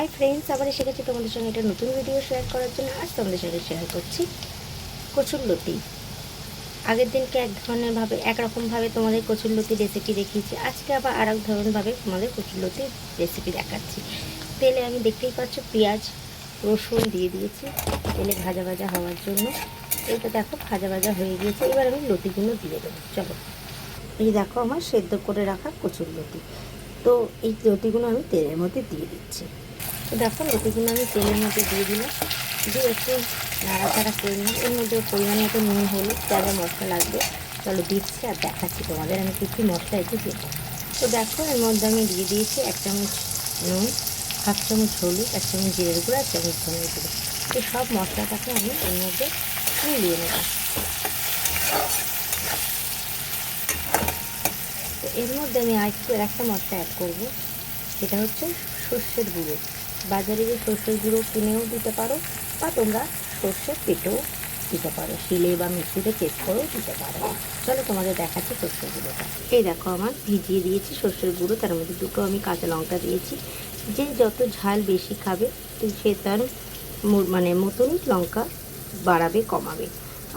Hi friends আবার এসে গেছি তোমাদের সঙ্গে একটা নতুন ভিডিও শেয়ার করার জন্য। আজ তোমাদের সঙ্গে শেয়ার করছি কচুর লতি। আগের দিনকে এক ধরনেরভাবে একরকমভাবে তোমাদের কচুর লতি রেসিপি দেখিয়েছি। আজকে আবার আর এক ধরনভাবে তোমাদের কচুর লতি রেসিপি দেখাচ্ছি। তেলে আমি দেখতেই পাচ্ছ পেঁয়াজ, রসুন দিয়ে দিয়েছি। তেলে ভাজা ভাজা হওয়ার জন্য। এটা দেখো, ভাজা ভাজা হয়ে গিয়েছে। এবার আমি লতিগুলো দিয়ে দেবো। চলো। এই দেখো আমার সেদ্ধ করে রাখা কচুর লতি। তো এই লতিগুলো আমি তেলের মধ্যে দিয়ে দিচ্ছি। তো দেখো লতিগুলো আমি তেলের মধ্যে দিয়ে দিলাম। দিয়ে একটু নাড়াচাড়া করে নিলাম। এর মধ্যে পরিমাণ মতো নুন, হলুদ যা মশলা লাগবে। চলো দিচ্ছি আর দেখাচ্ছি তোমাদের আমি কী কী মশলা একটু দেবো তো দেখো, এর মধ্যে আমি দিয়ে দিয়েছি এক চামচ নুন, হাফ চামচ হলুদ, এক চামচ জিরের গুঁড়ো, এক চামচ ধনের গুঁড়ো। এই সব মশলাটাকে আমি এর মধ্যে মিলিয়ে নেব। তো এর মধ্যে আমি আর একটা মশলা অ্যাড করব। সেটা হচ্ছে সর্ষের গুঁড়ো। বাজারে যে সর্ষের গুঁড়ো কিনেও দিতে পারো বা তোমরা সর্ষের পেটেও দিতে পারো। শিলে বা মিক্সিতে পেস্ট করেও দিতে পারো। চলো তোমাদের দেখাচ্ছি সর্ষের গুঁড়োটা। এই দেখো আমার ভিজিয়ে দিয়েছি সর্ষের গুঁড়ো। তার মধ্যে দুটো আমি কাঁচা লঙ্কা দিয়েছি। যে যত ঝাল বেশি খাবে, সে তার মানে মতনই লঙ্কা বাড়াবে, কমাবে।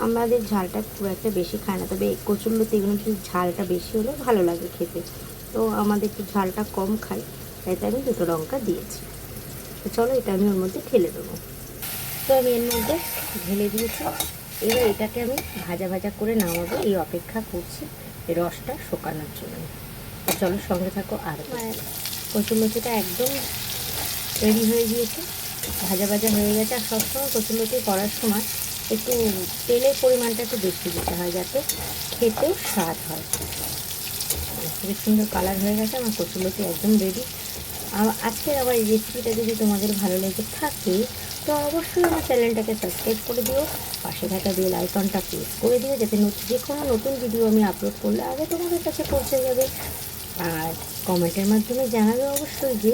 আমাদের ঝালটা খুব একটা বেশি খায় না, তবে কচুরলতি এগুলো একটু ঝালটা বেশি হলে ভালো লাগে খেতে। তো আমাদের একটু ঝালটা কম খাই তাই আমি দুটো লঙ্কা দিয়েছি। তো চলো এটা আমি ওর মধ্যে ঢেলে দেবো। তো আমি এর মধ্যে ঢেলে দিয়েছি। এবার এটাকে আমি ভাজা ভাজা করে নামাবো। এই অপেক্ষা করছি রসটা শুকানোর জন্য। তো চলো সঙ্গে থাকো আর কচুরলতিটা একদম রেডি হয়ে গিয়েছে। ভাজা ভাজা হয়ে গেছে। আর সবসময় কচুরলতি করার সময় একটু তেলের পরিমাণটা একটু বেশি দিতে হয় যাতে খেতেও স্বাদ হয়। খুবই সুন্দর কালার হয়ে গেছে। আমার কচুরলতি একদম রেডি আজকের আমার এই রেসিপিটা যদি তোমাদের ভালো লেগে থাকে, তো অবশ্যই আমার চ্যানেলটাকে সাবস্ক্রাইব করে দিও, পাশে থাকা বেল আইকনটা প্রেস করে দিও, যাতে যে কোনো নতুন ভিডিও আমি আপলোড করলে আগে তোমাদের কাছে পৌঁছে যাবে। আর কমেন্টের মাধ্যমে জানাবে অবশ্যই যে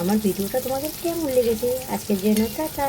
আমার ভিডিওটা তোমাদের কেমন লেগেছে। আজকের জন্য টাটা।